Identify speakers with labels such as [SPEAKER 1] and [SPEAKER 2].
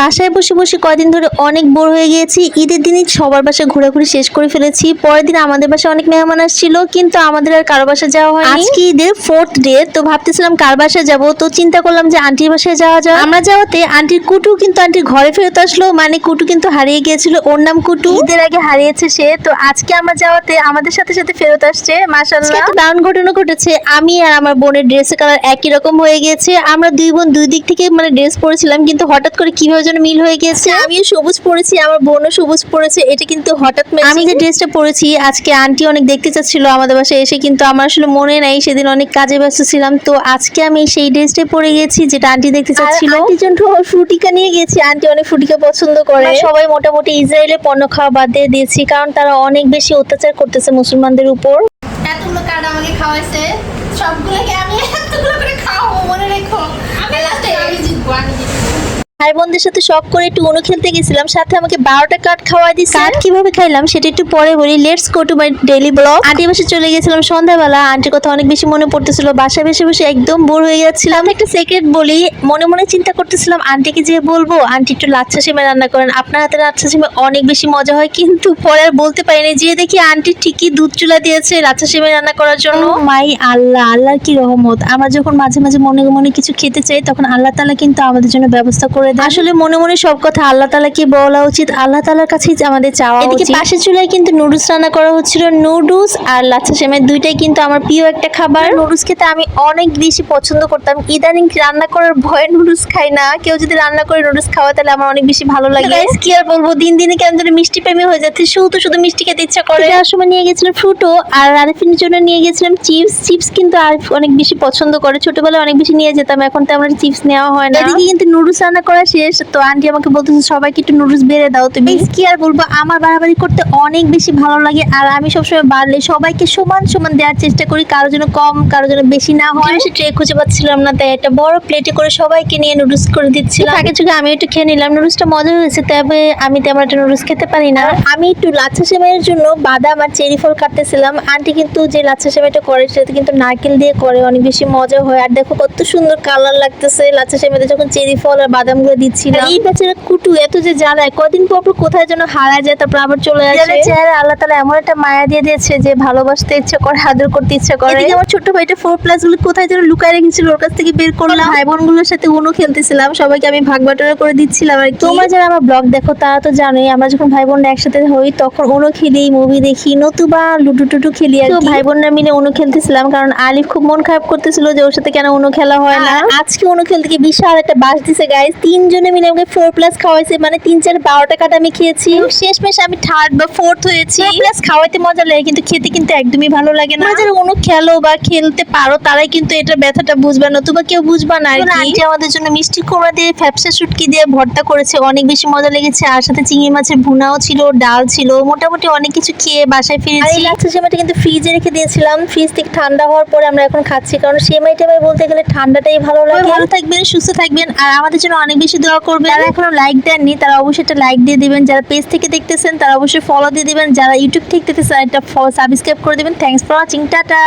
[SPEAKER 1] বাসায় বসে বসে কয়দিন ধরে অনেক বোর হয়ে গিয়েছি। ঈদের দিনই সবার বাসায় ঘোরাঘুরি শেষ করে ফেলেছি। পরের দিন আমাদের বাসায় অনেক মেহমান আসছিল কিন্তু আমাদের আর কারও বাসায় যাওয়া হয় আজকে ঈদের ফোর্থ ডে তো ভাবতেছিলাম কার বাসায় যাব তো চিন্তা করলাম যে আন্টির বাসায় যাওয়া যায় আমরা যাওয়াতে আন্টির কুটু কিন্তু আন্টির ঘরে ফেরত আসলো। মানে কুটু কিন্তু হারিয়ে গিয়েছিল ওর নাম কুটু। ঈদের আগে হারিয়েছে সে তো আজকে আমরা যাওয়াতে আমাদের সাথে সাথে ফেরত আসছে একটা দারুণ ঘটনা ঘটেছে। আমি আর আমার বোনের ড্রেসের কালার একই রকম হয়ে গিয়েছে। আমরা দুই বোন দুই দিক থেকে মানে ড্রেস পরেছিলাম কিন্তু হঠাৎ করে কীভাবে যেন মিল হয়ে গিয়েছে আমিও সবুজ পরেছি আমার বোনও সবুজ পরেছে এটা কিন্তু হঠাৎ। আমি যে ড্রেসটা পরেছি আজকে আন্টি অনেক দেখতে চাচ্ছিল আমাদের বাসায় এসে কিন্তু আমার আসলে মনে নাই সেদিন অনেক কাজে ব্যস্ত ছিলাম। তো আজকে আমি সেই ড্রেসটাই পরে গেছি যেটা আন্টি দেখতে চাচ্ছিল। জন্য ফ্রুটিকা নিয়ে গেছি আন্টি অনেক ফ্রুটিকা পছন্দ করে। সবাই মোটামুটি ইসরায়েলের পণ্য খাওয়া বাদ দিয়ে দিয়েছি কারণ তারা অনেক বেশি অত্যাচার করতেছে মুসলমানদের উপর।
[SPEAKER 2] এতগুলো কার্ড আমাকে খাওয়াইছে সবগুলোকে আমি এতগুলো করে খাওয়াবো মনে রেখো আমি লাস্টে আমি জিতবো আমি জিতবো
[SPEAKER 1] ভাই বোনদের সাথে শখ করে একটু অনু খেলতে গেছিলাম সাথে আমাকে বারোটা কার্ড খাওয়াই দিচ্ছে কার্ড কীভাবে খাইলাম সেটা একটু পরে বলি। Let's go to my daily vlog aunty বাসে চলে গেছিলাম সন্ধ্যাবেলা। আন্টির কথা অনেক বেশি মনে পড়তেছিল। বাসায় বসে বসে একদম বোর হয়ে যাচ্ছিলাম একটা সেক্রেট বলি মনে মনে চিন্তা করতেছিলাম আন্টিকে যে বলব আন্টি একটু লাচ্ছা সেমাই রান্না করেন। আপনার হাতে লাচ্ছা সিমে অনেক বেশি মজা হয় কিন্তু পরে আর বলতে পারিনি যে দেখি আন্টি ঠিকই দুধ চুলা দিয়েছে লাচ্ছা সিমে রান্না করার জন্য। মাই আল্লাহ আল্লাহর কি রহমত। আমরা যখন মাঝে মাঝে মনে মনে কিছু খেতে চাই তখন আল্লাহ তালা কিন্তু আমাদের জন্য ব্যবস্থা করে আসলে মনে মনে সব কথা আল্লাহ তালাকে বলা উচিত। আল্লাহ তালার কাছেই আমাদের চাওয়া এদিকে পাশে চুলায় কিন্তু নুডলস রান্না করা হচ্ছিল। নুডলস আর লাচ্ছা সেমাই দুইটাই কিন্তু আমার প্রিয় একটা খাবার। নুডলস খেতে আমি অনেক বেশি পছন্দ করতাম। ইদানিং রান্না করার ভয়ে নুডলস খাই না। কেউ যদি রান্না করে নুডলস খাওয়া তাহলে আমার অনেক বেশি ভালো লাগে। কি আর বলব? দিন দিনে কেন ধরে মিষ্টি প্রেমী হয়ে যাচ্ছে। শুধু শুধু মিষ্টি খেতে ইচ্ছা করে। যাওয়ার সময় নিয়ে গেছিলাম ফ্রুটো আর আরিফিনের জন্য নিয়ে গেছিলাম চিপস। চিপস কিন্তু আর অনেক বেশি পছন্দ করে। ছোটবেলায় অনেক বেশি নিয়ে যেতাম। এখন তো আমার চিপস নেওয়া হয় না। এদিকে কিন্তু নুডলস রান্না করা শেষ। তো আন্টি আমাকে বলতেছে সবাইকে একটু নুডলস বেড়ে দাও তুমি। কি আর বলব আমার বাড়াবাড়ি করতে অনেক বেশি ভালো লাগে আর আমি সবসময় বাড়লে সবাইকে সমান সমান দেওয়ার চেষ্টা করি কারও জন্য কম কারও জন্য বেশি না হয়। বেশি ট্রে খুঁজে পাচ্ছিলাম না তাই একটা বড় প্লেটে করে সবাইকে নিয়ে নুডলস করে দিচ্ছিলাম। আগে যুগে আমি একটু খেয়ে নিলাম নুডলসটা মজা হয়েছে তবে আমি তেমন একটা নুডলস খেতে পারি না। আমি একটু লাচ্ছা সেমাইয়ের জন্য বাদাম আর চেরি ফল কাটতেছিলাম। আন্টি কিন্তু যে লাচ্ছা সেমাইটা করে সেটা কিন্তু নারকেল দিয়ে করে অনেক বেশি মজা হয়। আর দেখো কত সুন্দর কালার লাগতেছে লাচ্ছা সেমাইতে যখন চেরি ফল আর বাদামগুলো দিচ্ছিলাম। এই বেচারা কুটু এত যে জ্বালায় কদিন পর পর কোথায় যেন হারা যায় তারপর আবার চলে আসে। চেহারা আল্লাহ তালা এমন একটা মায়া দিয়ে দিয়েছে যে ভালোবাসতে ইচ্ছা করে আদর করতে ইচ্ছা করে। এদিকে আমার ছোট্ট ভাইটা ফোর প্লাসগুলো কোথায় যেন লুকায় রেখেছিল ওর কাছ থেকে বের করলাম। ভাই বোনগুলোর সাথে উনো খেলতেছিলাম সবাইকে আমি ভাগ বাটোয়ারা করে দিচ্ছিলাম আর। তোমরা যারা আমার ব্লগ দেখো তারা তো জানোই আমরা যখন ভাই বোনরা একসাথে হই তখন উনো খেলি মুভি দেখি নতুবা লুডু টুডু খেলি আর ভাই বোনরা মিলে উনো খেলতেছিলাম কারণ আলিফ খুব মন খারাপ করতেছিল যে ওর সাথে কেন উনো খেলা হয় না। আজকে উনো খেলতে গিয়ে বিশাল একটা বাস দিছে গাইস তিনজনে মিলে আমাকে ফোর প্লাস খাওয়াইছে মানে তিন চার বারোটা কাটা আমি খেয়েছি। শেষ মেশ আমি থার্ড বা ফোর্থ হয়েছি। প্লাস খাওয়াইতে মজা লাগে কিন্তু খেতে কিন্তু একদমই ভালো লাগে না। যারা উনো খেলো বা খেলতে পারো তারাই কিন্তু এটা ব্যথাটা বুঝবে না নতুবা কেউ বুঝবা না আন্টি আমাদের জন্য মিষ্টি কুমড়া দিয়ে ফ্যাপসা শুটকি দিয়ে ভর্তা করেছে অনেক বেশি মজা লেগেছে। আর সাথে চিংড়ি মাছের ভুনাও ছিল ডাল ছিল মোটামুটি অনেক কিছু খেয়ে বাসায় ফিরেছি। লাচ্ছা সেমাইটা কিন্তু ফ্রিজে রেখে দিয়েছিলাম। ফ্রিজ থেকে ঠান্ডা হওয়ার পরে আমরা এখন খাচ্ছি কারণ সেমাই টেমাই বলতে গেলে ঠান্ডাটাই ভালো লাগে। ভালো থাকবেন সুস্থ থাকবেন আর আমাদের জন্য অনেক বেশি দোয়া করবেন। যারা এখনও লাইক দেননি, তারা অবশ্যই একটা লাইক দিয়ে দিবেন। যারা পেজ থেকে দেখতেছেন, তারা অবশ্যই ফলো দিয়ে দিবেন। যারা ইউটিউব থেকে দেখতেছেন, একটা সাবস্ক্রাইব করে দিবেন। Thanks for watching tata!